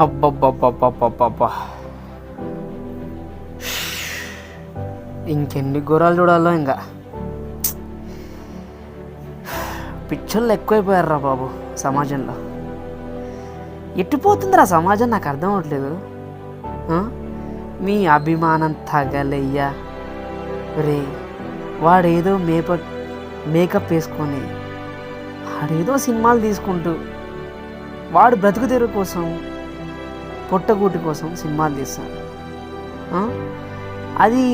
అబ్బబ్బబ్బబ్బబ్బబ్బా ఇంకెన్ని గుర్రాలు చూడాలో ఇంకా. పిచ్చోళ్ళు ఎక్కువైపోయారా బాబు సమాజంలో. ఎట్టిపోతుందిరా సమాజం నాకు అర్థం అవట్లేదు. మీ అభిమానం తగలయ్యా. రే వాడేదో మేకప్ మేకప్ వేసుకొని వాడేదో సినిమాలు తీసుకుంటూ వాడు బ్రతుకు కోసం పొట్టగూటి కోసం సినిమాలు తీస్తాడు అది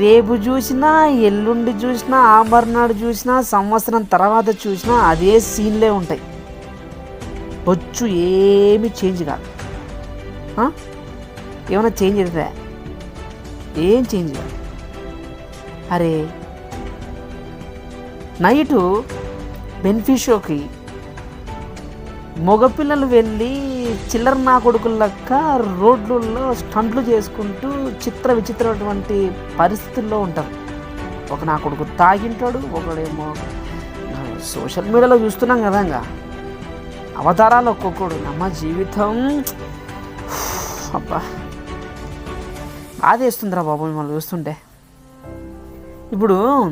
రేపు చూసినా ఎల్లుండి చూసినా ఆ మర్నాడు చూసినా సంవత్సరం తర్వాత చూసినా అదే సీన్లే ఉంటాయి. బొచ్చు ఏమి చేంజ్ కాదు. ఏమైనా చేంజ్ అవుతుందా? ఏం చేంజ్ కాదు. అరే నైటు బెనిఫిషోకి మగపిల్లలు వెళ్ళి చిల్లర నా కొడుకులక్క రోడ్లలో స్టంట్లు చేసుకుంటూ చిత్ర విచిత్రమైనటువంటి పరిస్థితుల్లో ఉంటారు. ఒక నా కొడుకు తాగింటాడు ఒకడేమో సోషల్ మీడియాలో చూస్తున్నాం కదా ఇంకా. అవతారాలు ఒక్కొక్కడు. నమ్మ జీవితం అబ్బా. బాధేస్తుందిరా బాబు మిమ్మల్ని చూస్తుంటే. ఇప్పుడు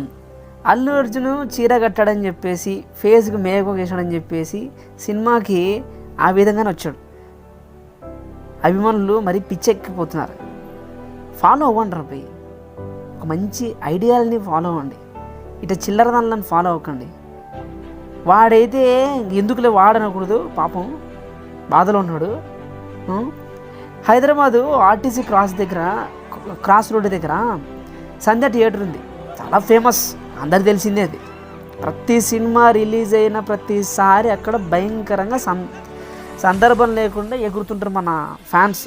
అల్లు అర్జున్ చీర కట్టాడని చెప్పేసి ఫేస్కి మేకప్ వేసాడని చెప్పేసి సినిమాకి ఆ విధంగానే వచ్చాడు. అభిమానులు మరీ పిచ్చెక్కిపోతున్నారు. ఫాలో అవ్వండి రబ్బాయి ఒక మంచి ఐడియాలని ఫాలో అవ్వండి. ఇట చిల్లర దానిలను ఫాలో అవ్వకండి. వాడైతే ఎందుకులే వాడనకూడదు పాపం బాధలో ఉన్నాడు. హైదరాబాదు ఆర్టీసీ క్రాస్ దగ్గర క్రాస్ రోడ్ దగ్గర సంధ్య థియేటర్ ఉంది. చాలా ఫేమస్. అందరు తెలిసిందే అది. ప్రతి సినిమా రిలీజ్ అయిన ప్రతిసారి అక్కడ భయంకరంగా సం సందర్భం లేకుండా ఎగురుతుంటారు మన ఫ్యాన్స్.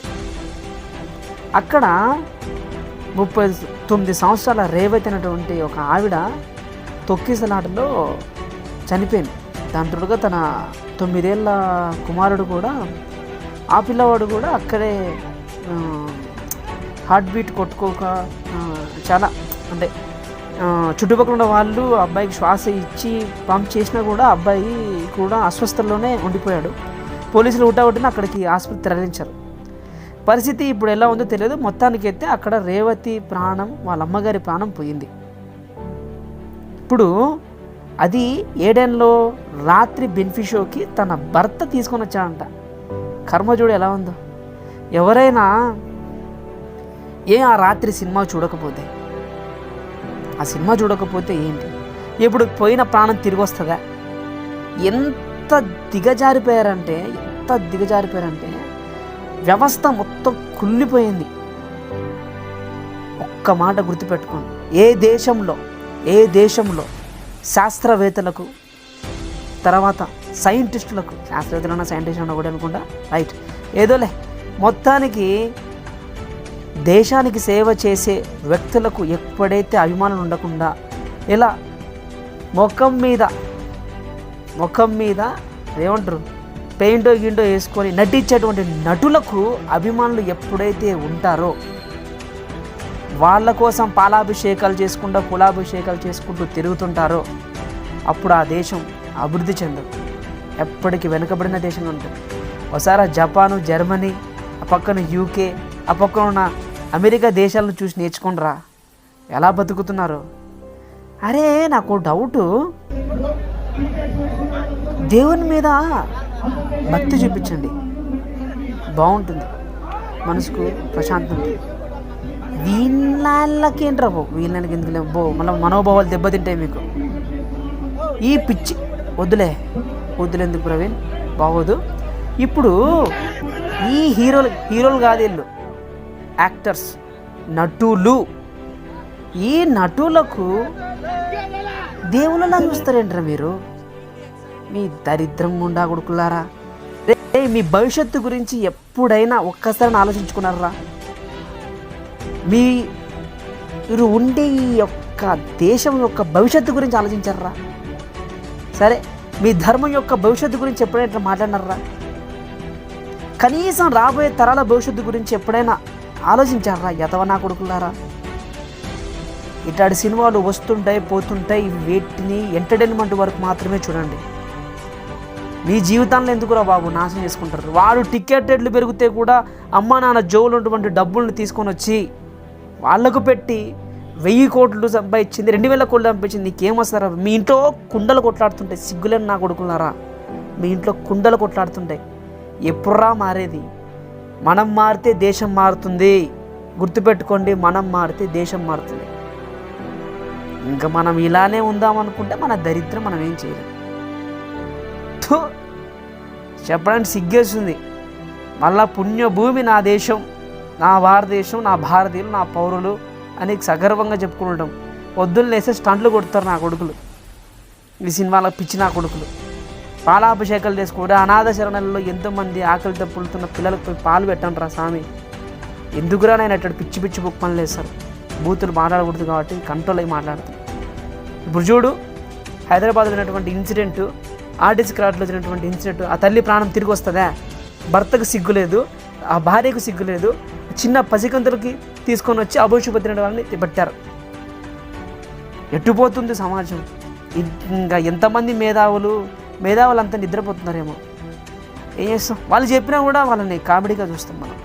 అక్కడ ముప్పై తొమ్మిది సంవత్సరాల రేవతి అయినటువంటి ఒక ఆవిడ తొక్కిసలాటలో చనిపోయింది. దాని తోడుగా తన తొమ్మిదేళ్ళ కుమారుడు కూడా ఆ పిల్లవాడు కూడా అక్కడే హార్ట్ బీట్ కొట్టుకోక చాలా అంటే చుట్టుపక్కల ఉన్న వాళ్ళు అబ్బాయికి శ్వాస ఇచ్చి పంప్ చేసినా కూడా అబ్బాయి కూడా అస్వస్థలోనే ఉండిపోయాడు. పోలీసులు ఉట్టాబట్టిన అక్కడికి ఆసుపత్రి తరలించారు. పరిస్థితి ఇప్పుడు ఎలా ఉందో తెలియదు. మొత్తానికి అయితే అక్కడ రేవతి ప్రాణం వాళ్ళ అమ్మగారి ప్రాణం పోయింది. ఇప్పుడు అది ఏడెన్లో రాత్రి బెనిఫిషోకి తన భర్త తీసుకొని వచ్చాడంట. కర్మజోడు ఎలా ఉందో. ఎవరైనా ఏ ఆ రాత్రి సినిమా చూడకపోతే ఆ సినిమా చూడకపోతే ఏంటి? ఇప్పుడు పోయిన ప్రాణం తిరిగి వస్తుందా ఎంత దిగజారిపోయారంటే ఎంత దిగజారిపోయారంటే వ్యవస్థ మొత్తం కుళ్ళిపోయింది. ఒక్క మాట గుర్తుపెట్టుకోండి. ఏ దేశంలో ఏ దేశంలో శాస్త్రవేత్తలకు తర్వాత సైంటిస్టులకు శాస్త్రవేత్తలన్నా సైంటిస్టులు కూడా అనుకుంటా రైట్. ఏదోలే మొత్తానికి దేశానికి సేవ చేసే వ్యక్తులకు ఎప్పుడైతే అభిమానం ఉండకుండా ఇలా ముఖం మీద ముఖం మీద ఏమంటారు? పెయింటో గిండో వేసుకొని నటించేటువంటి నటులకు అభిమానులు ఎప్పుడైతే ఉంటారో వాళ్ళ కోసం పాలాభిషేకాలు చేసుకుంటూ కులాభిషేకాలు చేసుకుంటూ తిరుగుతుంటారో అప్పుడు ఆ దేశం అభివృద్ధి చెందదు. ఎప్పటికీ వెనుకబడిన దేశంగా ఉంటుంది. ఒకసారి జపాను జర్మనీ ఆ పక్కన యూకే ఆ పక్కన ఉన్న అమెరికా దేశాలను చూసి నేర్చుకోండిరా. ఎలా బతుకుతున్నారు? అరే నాకు డౌటు. దేవుని మీద భక్తి చూపించండి. బాగుంటుంది. మనసుకు ప్రశాంతం. వీళ్ళకి ఏంట్రా బాబు వీళ్ళకి ఎందుకు బో మళ్ళీ మనోభావాలు దెబ్బతింటాయి మీకు. ఈ పిచ్చి వద్దులే వద్దులేందుకు ప్రవీణ్? బాగోదు. ఇప్పుడు ఈ హీరోలు హీరోలు కాదు వీళ్ళు. యాక్టర్స్ నటులు. ఈ నటులకు దేవుళ్ళలా చూస్తారేంట్రా మీరు? మీ దరిద్రం గుండా కొడుకులారా? రే మీ భవిష్యత్తు గురించి ఎప్పుడైనా ఒక్కసారి ఆలోచించుకున్నారా? మీ మీరు ఉండే ఈ యొక్క దేశం యొక్క భవిష్యత్తు గురించి ఆలోచించారా? సరే మీ ధర్మం యొక్క భవిష్యత్తు గురించి ఎప్పుడైనా ఇట్లా మాట్లాడినారా? కనీసం రాబోయే తరాల భవిష్యత్తు గురించి ఎప్పుడైనా ఆలోచించారా? యతవనా కొడుకులారా? ఇట్లాంటి సినిమాలు వస్తుంటాయి పోతుంటాయి వీటిని ఎంటర్టైన్మెంట్ వరకు మాత్రమే చూడండి. మీ జీవితాల్లో ఎందుకురా బాబు నాశనం చేసుకుంటారు? వాడు టికెట్ రేట్లు పెరిగితే కూడా అమ్మ నాన్న జోలు ఉన్నటువంటి డబ్బులను తీసుకొని వచ్చి వాళ్ళకు పెట్టి వెయ్యి కోట్లు సంపాదించింది రెండు వేల కోట్లు సంపాదించింది నీకేం వస్తారా మీ ఇంట్లో కుండలు కొట్లాడుతుంటాయి సిగ్గులేని నా కొడుకున్నారా మీ ఇంట్లో కుండలు కొట్లాడుతుంటాయి. ఎప్పుడురా మారేది? మనం మారితే దేశం మారుతుంది. గుర్తుపెట్టుకోండి మనం మారితే దేశం మారుతుంది. ఇంకా మనం ఇలానే ఉందాం అనుకుంటే మన దరిద్రం మనం ఏం చేయలేం. చెప్పడానికి సిగ్గేస్తుంది. మళ్ళా పుణ్యభూమి నా దేశం నా భారతదేశం నా భారతీయులు నా పౌరులు అని సగర్వంగా చెప్పుకుంటాం వద్దులు లేస్తే స్టంట్లు కొడతారు నా కొడుకులు. ఈ సినిమాలో పిచ్చి నా కొడుకులు. పాలాభిషేకాలు చేసుకుంటే అనాథ శరణాలలో ఎంతోమంది ఆకలితో పులుతున్న పిల్లలకు పోయి పాలు పెట్టండి రా స్వామి. ఎందుకురా నేను అట్లా పిచ్చి పిచ్చి బుక్ పనులు వేస్తారు బూతులు మాట్లాడకూడదు కాబట్టి కంట్రోల్ అయ్యి మాట్లాడుతుంది ఇప్పుడు చూడు హైదరాబాద్లో ఉన్నటువంటి ఇన్సిడెంట్ ఆర్టీసీ క్రాడ్లో జరిగినటువంటి ఇన్సిడెంట్ ఆ తల్లి ప్రాణం తిరిగి వస్తుందా? భర్తకు సిగ్గు లేదు ఆ భార్యకు సిగ్గు లేదు చిన్న పసికంతులకి తీసుకొని వచ్చి అభోషుపత్రిన వాళ్ళని పెట్టారు ఎట్టుపోతుంది సమాజం? ఇంకా ఎంతమంది మేధావులు మేధా వాళ్ళంతా నిద్రపోతున్నారేమో. ఏం చేస్తాం? వాళ్ళు చెప్పినా కూడా వాళ్ళని కామెడీగా చూస్తాం మనం.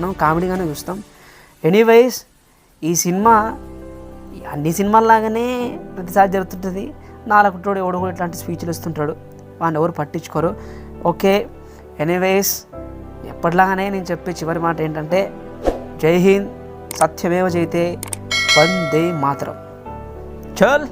మనం కామెడీగానే చూస్తాం. ఎనీవైస్ ఈ సినిమా అన్ని సినిమాల్లాగానే ప్రతిసారి జరుగుతుంటుంది. నాలుగుటోడు ఎవడు కూడా ఇట్లాంటి స్పీచ్లు ఇస్తుంటాడు. వాడిని ఎవరు పట్టించుకోరు. ఓకే ఎనీవేస్ ఎప్పటిలాగానే నేను చెప్పే చివరి మాట ఏంటంటే జై హింద్ సత్యమేవ జైతే వందే మాత్రం. చల్!